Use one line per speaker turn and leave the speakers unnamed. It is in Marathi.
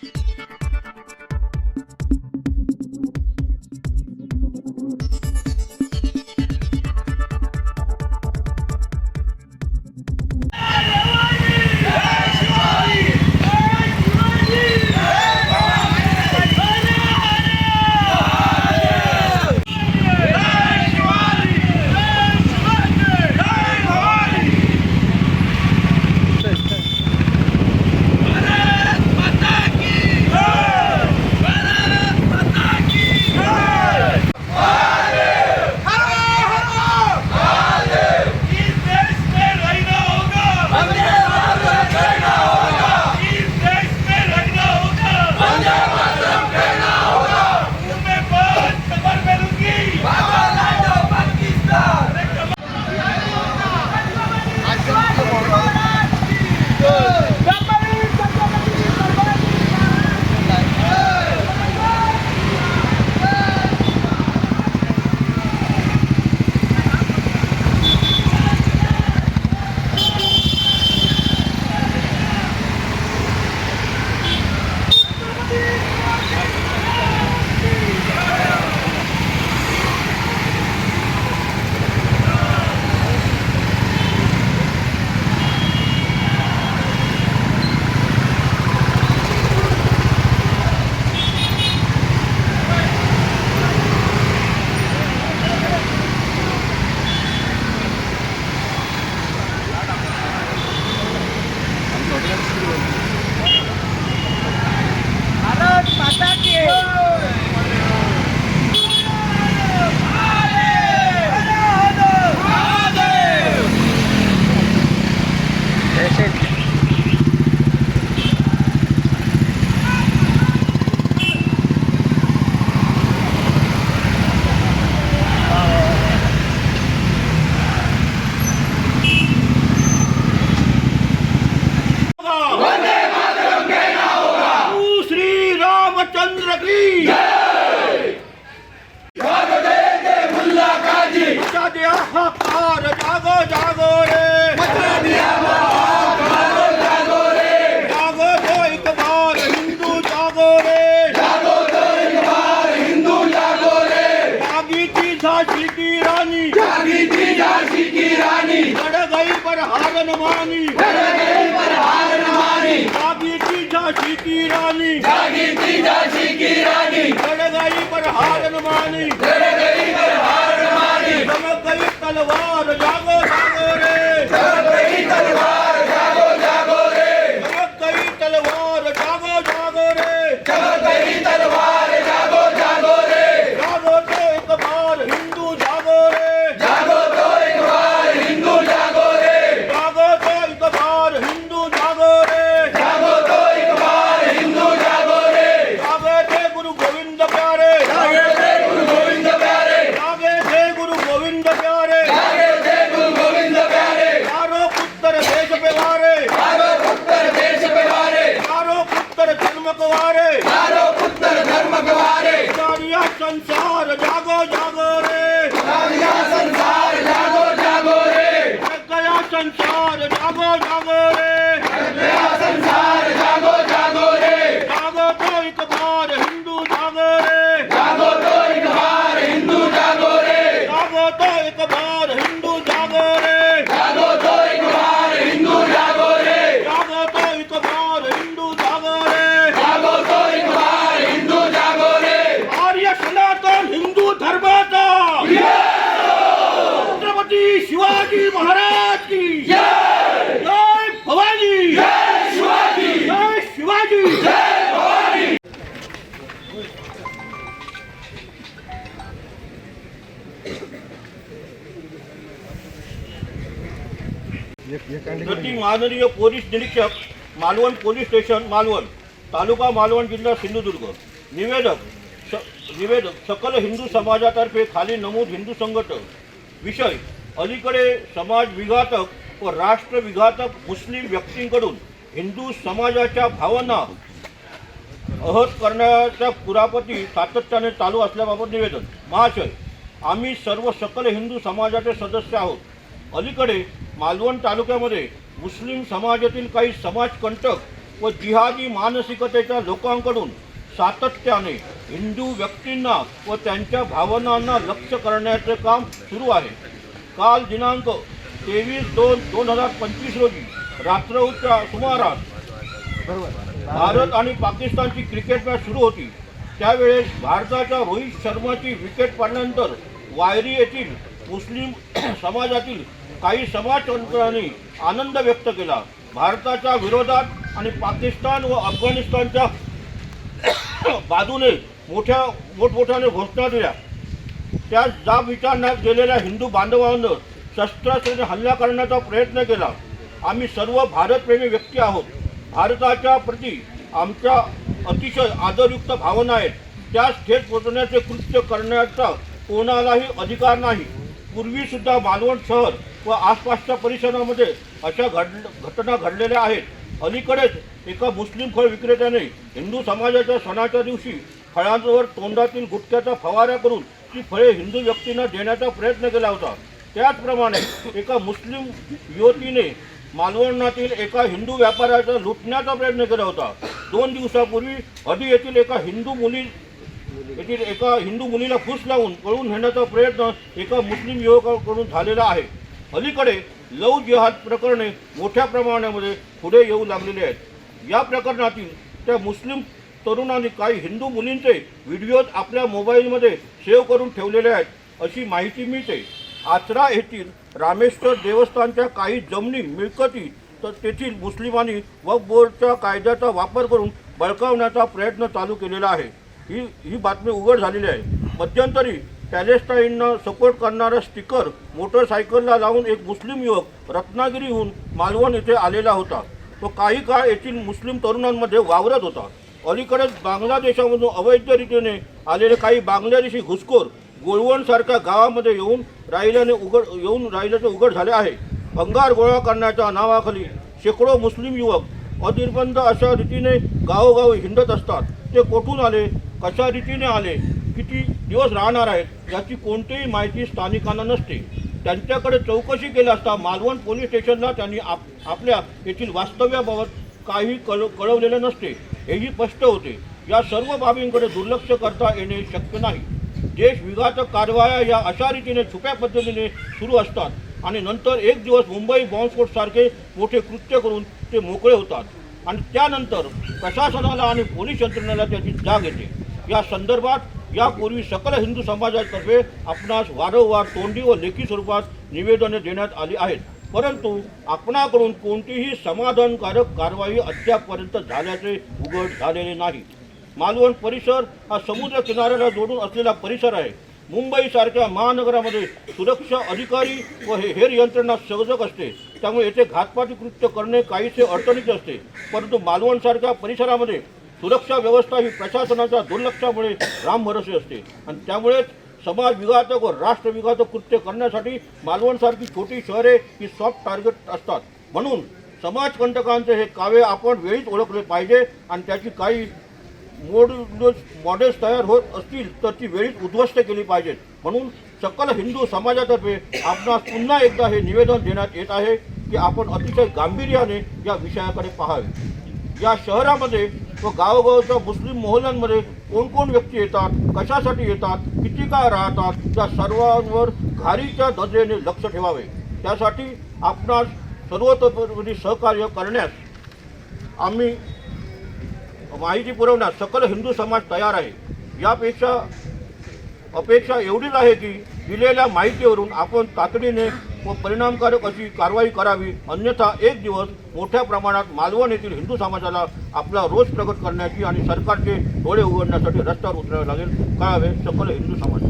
Thank you. रानी। झांसी की रानी झांसी की रानी। पर हार न मानी पर हार न मानी तलवार जागो जागो रे। तलवार जागो जागो रे। गई तलवार जागो। संसार जागो जागो रे गया संसार जागो जागो रे जागो तो एक बार हिंदू जागो रे जागो तो एक बार हिंदू जागो रे जागो तो एक बार हिंदू माननीय पोलीस निरीक्षक मालवण पोलीस स्टेशन मालवण तालुका मालवण जिल्हा सिंधुदुर्ग. निवेदक स निवेदक सकल हिंदू समाजातर्फे खाली नमूद हिंदू संघटक. विषय अलीकडे समाज विघातक व राष्ट्र विघातक मुस्लिम व्यक्तींकडून हिंदू समाजाच्या भावना अहत करण्याच्या कुरापती सातत्याने चालू असल्याबाबत निवेदन. महाशय आम्ही सर्व सकल हिंदू समाजाचे सदस्य आहोत. अलीकडे मालवण तालुक्यामध्ये मुस्लिम समाजातील काही समाजकंटक व जिहादी मानसिकतेच्या लोकांकडून सातत्याने हिंदू व्यक्तींना व त्यांच्या भावनांना लक्ष करण्याचे काम सुरू आहे. काल दिनांक तेवीस दोन दोन हजार पंचवीस रोजी रात्रच्या सुमारास भारत आणि पाकिस्तानची क्रिकेट मॅच सुरू होती. त्यावेळेस भारताच्या रोहित शर्माची विकेट पडल्यानंतर वायरी येथील मुस्लिम समाजातील काही समाजतंत्रांनी आनंद व्यक्त केला. भारताच्या विरोधात आणि पाकिस्तान व अफगाणिस्तानच्या बाजूने मोठ्या मोठमोठ्याने घोषणा दिल्या. त्या जाब विचारण्यात गेलेल्या हिंदू बांधवांवर शस्त्रास्त्राने हल्ला करण्याचा प्रयत्न केला. आम्ही सर्व भारतप्रेमी व्यक्ती आहोत. भारताच्या प्रती आमच्या अतिशय आदरयुक्त भावना आहेत. त्यास थेट पोचवण्याचे कृत्य करण्याचा कोणालाही अधिकार नाही. पूर्वीसुद्धा मालवण शहर व आसपासच्या परिसरामध्ये अशा घड घटना घडलेल्या आहेत. अलीकडेच एका मुस्लिम फळ विक्रेत्याने हिंदू समाजाच्या सणाच्या दिवशी फळांवर तोंडातील गुटख्याचा फवारा करून ती फळे हिंदू व्यक्तींना देण्याचा प्रयत्न केला होता. त्याचप्रमाणे एका मुस्लिम युवतीने मालवणातील एका हिंदू व्यापाऱ्याचा लुटण्याचा प्रयत्न केला होता. दोन दिवसापूर्वी हडी येथील एका हिंदू मुली येथील एका हिंदू मुलीला फूस लावून पळून नेण्याचा प्रयत्न एका मुस्लिम युवकाकडून झालेला आहे. अलीकडे लव जिहाद प्रकरणे मोठ्या प्रमाणामध्ये पुढे येऊ लागलेली आहेत. या प्रकरणातील त्या मुस्लिम तरुणांनी काही हिंदू मुलींचे व्हिडिओज आपल्या मोबाईलमध्ये सेव्ह करून ठेवलेले आहेत अशी माहिती मिळते. आचरा येथील रामेश्वर देवस्थानच्या काही जमिनी मिळकती तर तेथील मुस्लिमांनी वक्फ बोर्डच्या कायद्याचा वापर करून बळकावण्याचा प्रयत्न चालू केलेला आहे. ही ही बातमी उघड झालेली आहे. मध्यंतरी पॅलेस्टाईननं सपोर्ट करणारा स्टिकर मोटरसायकलला लावून एक मुस्लिम युवक रत्नागिरीहून मालवण येथे आलेला होता. तो काही काळ येथील मुस्लिम तरुणांमध्ये वावरत होता. अलीकडेच बांगलादेशामधून अवैध रीतीने आलेले काही बांगलादेशी घुसखोर गोळवणसारख्या गावामध्ये येऊन राहिल्याने उघड येऊन राहिल्याचे उघड झाले आहे. भंगार गोळा करण्याच्या नावाखाली शेकडो मुस्लिम युवक अनिर्बंध अशा रीतीने गावोगावी हिंडत असतात. ते कोठून आले? कशा रीतीने आले? किती दिवस राहणार आहेत याची कोणतीही माहिती स्थानिकांना नसते. त्यांच्याकडे चौकशी केली असता मालवण पोलीस स्टेशनला त्यांनी आप आपल्या येथील वास्तव्याबाबत काही कळ कळवलेले नसते. हेही स्पष्ट होते. या सर्व बाबींकडे दुर्लक्ष करता येणे शक्य नाही. देश विघातक कारवाया या अशा रीतीने छुप्या पद्धतीने सुरू असतात आणि नंतर एक दिवस मुंबई बॉम्बस्फोटसारखे मोठे कृत्य करून ते मोकळे होतात. आणि त्यानंतर प्रशासनाला आणि पोलीस यंत्रणेला त्याची जाग येते. या संदर्भात यापूर्वी सकल हिंदू समाजातर्फे आपणास वारंवार तोंडी व लेखी स्वरूपात निवेदने देण्यात आली आहेत. परंतु आपणाकडून कोणतीही समाधानकारक कारवाई अद्यापपर्यंत झाल्याचे उघड झालेले नाही. मालवण परिसर हा समुद्र किनाऱ्याला जोडून असलेला परिसर आहे. मुंबईसारख्या महानगरामध्ये सुरक्षा अधिकारी व हे हेर यंत्रणा सजग असते. त्यामुळे येथे घातपाती कृत्य करणे काहीसे अडचणीचे असते. परंतु मालवणसारख्या परिसरामध्ये सुरक्षा व्यवस्था ही प्रशासनाच्या दुर्लक्षामुळे रामभरसे असते. आणि त्यामुळेच समाज विघातक व राष्ट्र विघातक कृत्य करण्यासाठी मालवणसारखी छोटी शहरे ही सॉफ्ट टार्गेट असतात. म्हणून समाजकंटकांचे हे कावे आपण वेळीच ओळखले पाहिजे आणि त्याची काही मोड मॉडेल्स तयार होत असतील तर ती वेळीच उद्ध्वस्त केली पाहिजेत. म्हणून सकल हिंदू समाजातर्फे आपणास पुन्हा एकदा हे निवेदन देण्यात येत आहे की आपण अतिशय गांभीर्याने या विषयाकडे पाहावे. या शहरामध्ये व गावोगावच्या मुस्लिम मोहल्ल्यांमध्ये कोण कोण व्यक्ती येतात? कशासाठी येतात? किती काळ राहतात? त्या सर्वांवर घारीच्या नजरेने लक्ष ठेवावे. त्यासाठी आपणास सर्वतोपरी सहकार्य करण्यास आम्ही माहिती पुरवण्यास सकल हिंदू समाज तयार आहे. यापेक्षा अपेक्षा एवढीच आहे की दिलेल्या माहितीवरून आपण तातडीने व परिणामकारक अशी कारवाई करावी. अन्यथा एक दिवस मोठ्या प्रमाणात मालवण येथील हिंदू समाजाला आपला रोष प्रकट करण्याची आणि सरकारचे डोळे उघडण्यासाठी रस्त्यावर उतरावे लागेल. कळावे सकल हिंदू समाज.